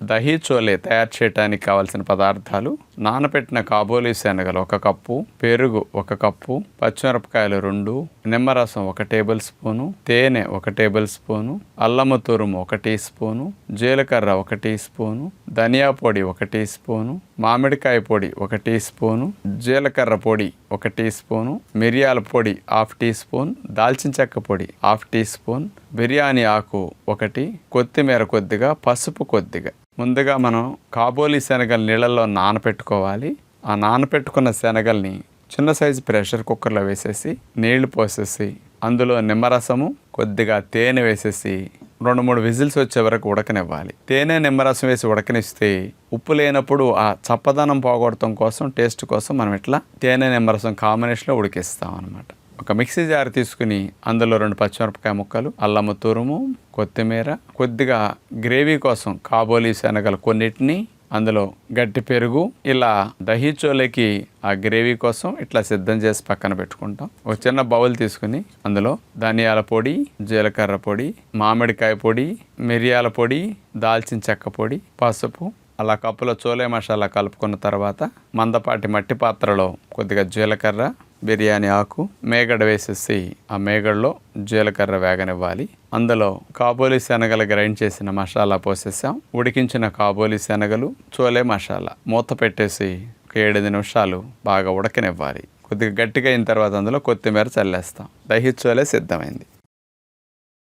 దహీ చోలే తయారు చేయడానికి కావాల్సిన పదార్థాలు నానబెట్టిన కాబోలి శనగలు ఒక కప్పు పెరుగు ఒక కప్పు పచ్చిమిరపకాయలు రెండు నిమ్మరసం ఒక టేబుల్ స్పూను తేనె ఒక టేబుల్ స్పూను అల్లము తురుము ఒక టీ స్పూను జీలకర్ర ఒక టీ స్పూను ధనియా పొడి ఒక టీ స్పూను మామిడికాయ పొడి ఒక టీ స్పూను జీలకర్ర పొడి ఒక టీ స్పూను మిరియాల పొడి హాఫ్ టీ స్పూన్ దాల్చిన చెక్క పొడి హాఫ్ టీ స్పూన్ బిర్యానీ ఆకు ఒకటి కొత్తిమీర కొద్దిగా పసుపు కొద్దిగా. ముందుగా మనం కాబోలి శనగలు నీళ్ళల్లో నానపెట్టుకోవాలి. ఆ నానపెట్టుకున్న శనగల్ని చిన్న సైజు ప్రెషర్ కుక్కర్లో వేసేసి నీళ్ళు పోసేసి అందులో నిమ్మరసము కొద్దిగా తేనె వేసేసి రెండు మూడు విజిల్స్ వచ్చే వరకు ఉడకనివ్వాలి. తేనె నిమ్మరసం వేసి ఉడకనిస్తే ఉప్పు లేనప్పుడు ఆ చప్పదనం పోగొడటం కోసం టేస్ట్ కోసం మనం ఇట్లా తేనె నిమ్మరసం కాంబినేషన్లో ఉడికిస్తాం అనమాట ఒక మిక్సీ జార్ తీసుకుని అందులో రెండు పచ్చిమిరపకాయ ముక్కలు అల్లము తురుము కొత్తిమీర కొద్దిగా గ్రేవీ కోసం కాబోలి శనగలు కొన్నిటిని అందులో గట్టి పెరుగు ఇలా దహీచోలేకి ఆ గ్రేవీ కోసం ఇట్లా సిద్ధం చేసి పక్కన పెట్టుకుంటాం. ఒక చిన్న బౌల్ తీసుకుని అందులో ధనియాల పొడి జీలకర్ర పొడి మామిడికాయ పొడి మిరియాల పొడి దాల్చిన చెక్క పొడి పసుపు అలా కప్పులో చోలే మసాలా కలుపుకున్న తర్వాత మందపాటి మట్టి పాత్రలో కొద్దిగా జీలకర్ర బిర్యానీ ఆకు మేగడ వేసేసి ఆ మేగడలో జీలకర్ర వేగనివ్వాలి. అందులో కాబోలి శనగలు గ్రైండ్ చేసిన మసాలా పోసేసాం. ఉడికించిన కాబోలి శనగలు చోలే మసాలా మూత పెట్టేసి ఒక ఏడెనిమిది నిమిషాలు బాగా ఉడకనివ్వాలి. కొద్దిగా గట్టిగా అయిన తర్వాత అందులో కొత్తిమీర చల్లేస్తాం. దహి చోలే సిద్ధమైంది.